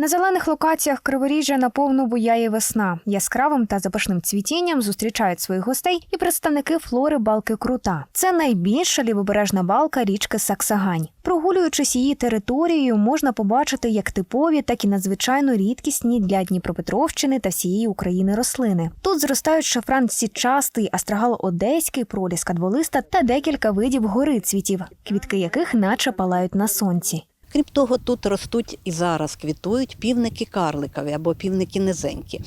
На зелених локаціях Криворіжжя наповну буяє весна. Яскравим та запашним цвітінням зустрічають своїх гостей і представники флори балки Крута. Це найбільша лівобережна балка річки Саксагань. Прогулюючись її територією, можна побачити як типові, так і надзвичайно рідкісні для Дніпропетровщини та всієї України рослини. Тут зростають шафран січастий, астрагал одеський, проліска дволиста та декілька видів горицвітів, квітки яких наче палають на сонці. Крім того, тут ростуть і зараз квітують півники карликові або півники низенькі.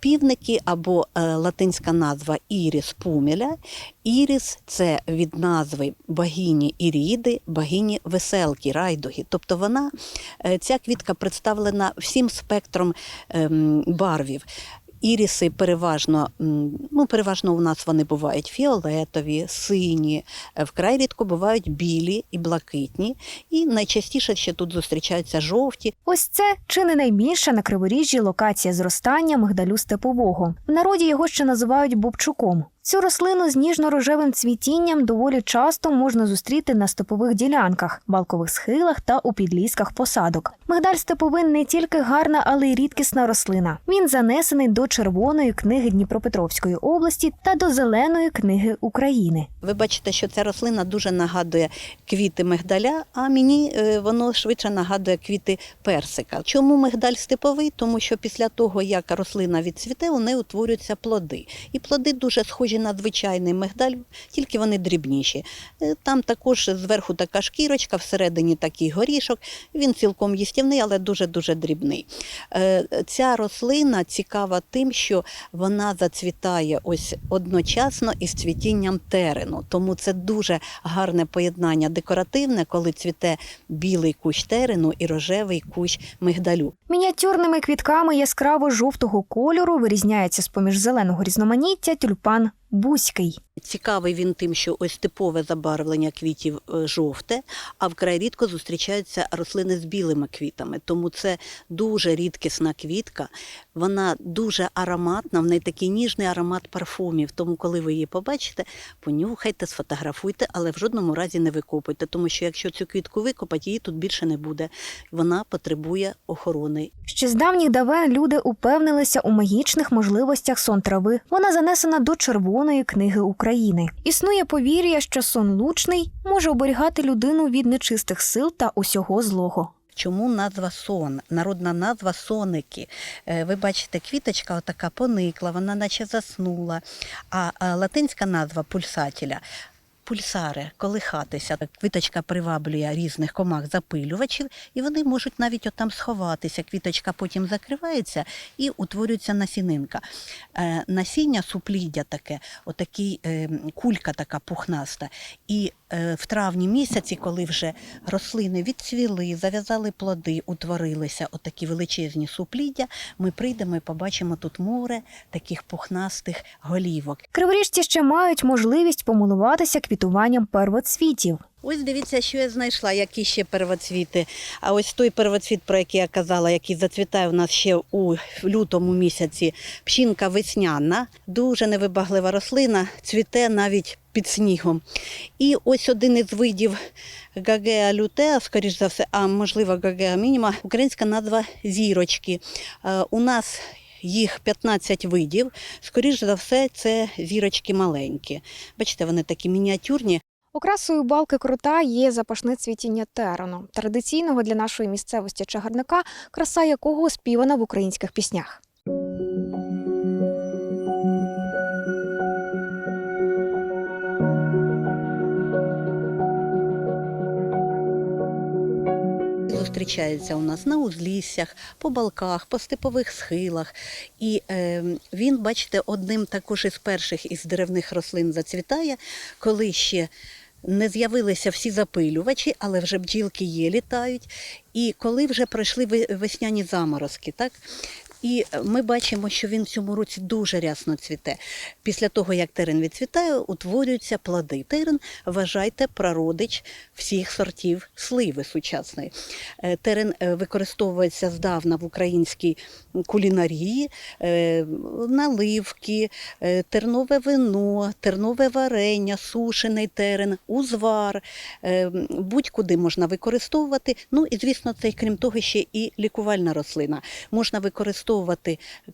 Півники або е, латинська назва іріс пумеля. Іріс це від назви богині Іріди, богині веселки, райдуги. Тобто вона, е, ця квітка представлена всім спектром ем, барвів. Іріси переважно, ну, переважно у нас вони бувають фіолетові, сині, е, вкрай рідко бувають білі і блакитні. І найчастіше ще тут зустрічаються жовті. Ось це чи не найбільша на криворіжжі локація зростання мигдалю степового. В народі його ще називають бобчуком. Цю рослину з ніжно-рожевим цвітінням доволі часто можна зустріти на степових ділянках, балкових схилах та у підлісках посадок. Мигдаль степовин не тільки гарна, але й рідкісна рослина. Він занесений до Червоної книги Дніпропетровської області та до Зеленої книги України. Ви бачите, що ця рослина дуже нагадує квіти мигдаля, а мені е, воно швидше нагадує квіти персика. Чому мигдаль степовий? Тому що після того, як рослина відцвіте, у неї утворюються плоди. І плоди дуже схожі на звичайний мигдаль, тільки вони дрібніші. Е, Там також зверху така шкірочка, всередині такий горішок. Він цілком їстівний, але дуже-дуже дрібний. Е, Ця рослина цікава тим, що вона зацвітає ось одночасно із цвітінням терену. Тому це дуже гарне поєднання декоративне, коли цвіте білий кущ терену і рожевий кущ мигдалю. Мініатюрними квітками яскраво жовтого кольору вирізняється з поміж зеленого різноманіття тюльпан бузький. Цікавий він тим, що ось типове забарвлення квітів е, жовте, а вкрай рідко зустрічаються рослини з білими квітами. Тому це дуже рідкісна квітка. Вона дуже ароматна, в неї такий ніжний аромат парфумів. Тому, коли ви її побачите, понюхайте, сфотографуйте, але в жодному разі не викопуйте, тому що якщо цю квітку викопати, її тут більше не буде. Вона потребує охорони Ще з давніх давен люди упевнилися у магічних можливостях сон трави. Вона занесена до Червоної книги України. Існує повір'я, що сон лучний може оберігати людину від нечистих сил та усього злого. Чому назва сон? Народна назва соники. Е, Ви бачите, квіточка отака поникла, вона наче заснула. А латинська назва пульсатіля. Пульсаре, колихатися. Квіточка приваблює різних комах запилювачів, і вони можуть навіть отам сховатися. Квіточка потім закривається і утворюється насінинка. Е, насіння супліддя таке, отакий е, кулька така пухнаста. І в травні місяці, коли вже рослини відцвіли, зав'язали плоди, утворилися отакі величезні супліддя, ми прийдемо і побачимо тут море таких пухнастих голівок. Криворіжці ще мають можливість помилуватися квітуванням первоцвітів. Ось дивіться, що я знайшла, які ще первоцвіти. А ось той первоцвіт, про який я казала, який зацвітає у нас ще у лютому місяці, пшінка весняна, дуже невибаглива рослина, цвіте навіть під снігом. І ось один із видів Гагеа лютеа, скоріш за все, а можливо Гагеа мініма, українська назва зірочки. Е, У нас їх 15 видів. Скоріш за все, це зірочки маленькі. Бачите, вони такі мініатюрні. Окрасою балки крута є запашне цвітіння терену, традиційного для нашої місцевості чагарника, краса якого співана в українських піснях. Зустрічається у нас на узліссях, по балках, по степових схилах. І е, він, бачите, одним також із перших із деревних рослин зацвітає, коли ще не з'явилися всі запилювачі, але вже бджілки є літають. І коли вже пройшли весняні заморозки, так? І ми бачимо, що він в цьому році дуже рясно цвіте. Після того, як терен відцвітає, утворюються плоди. Терен, вважайте, прародич всіх сортів сливи сучасної. Е, Терен е, використовується здавна в українській кулінарії, е, наливки, тернове вино, тернове варення, сушений терен, узвар, будь-куди можна використовувати. Ну і звісно, це крім того ще і лікувальна рослина. Можна використовувати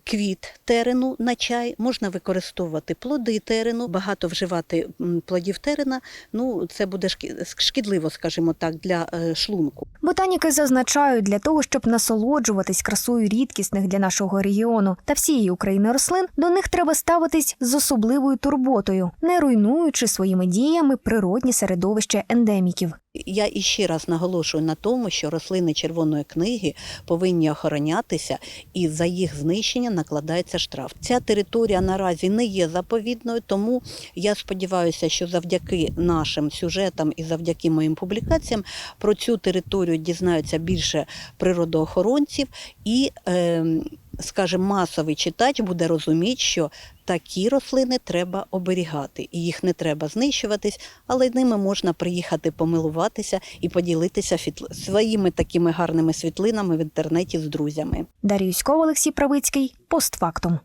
квіт терену на чай, можна використовувати плоди терену, багато вживати плодів терена. Ну це буде шкі- шкідливо, скажімо так, для е, шлунку. Ботаніки зазначають, для того, щоб насолоджуватись красою рідкісних для нашого регіону та всієї України рослин, до них треба ставитись з особливою турботою, не руйнуючи своїми діями природні середовище ендеміків. Я іще раз наголошую на тому, що рослини червоної книги повинні охоронятися, і за їх знищення накладається штраф. Ця територія наразі не є заповідною, тому я сподіваюся, що завдяки нашим сюжетам і завдяки моїм публікаціям про цю територію дізнаються більше природоохоронців і. Е, Скажімо, масовий читач буде розуміти, що такі рослини треба оберігати, і їх не треба знищуватись, але ними можна приїхати помилуватися і поділитися фітл- своїми такими гарними світлинами в інтернеті з друзями. Дар'я Юськова, Олексій Правицький, постфактум.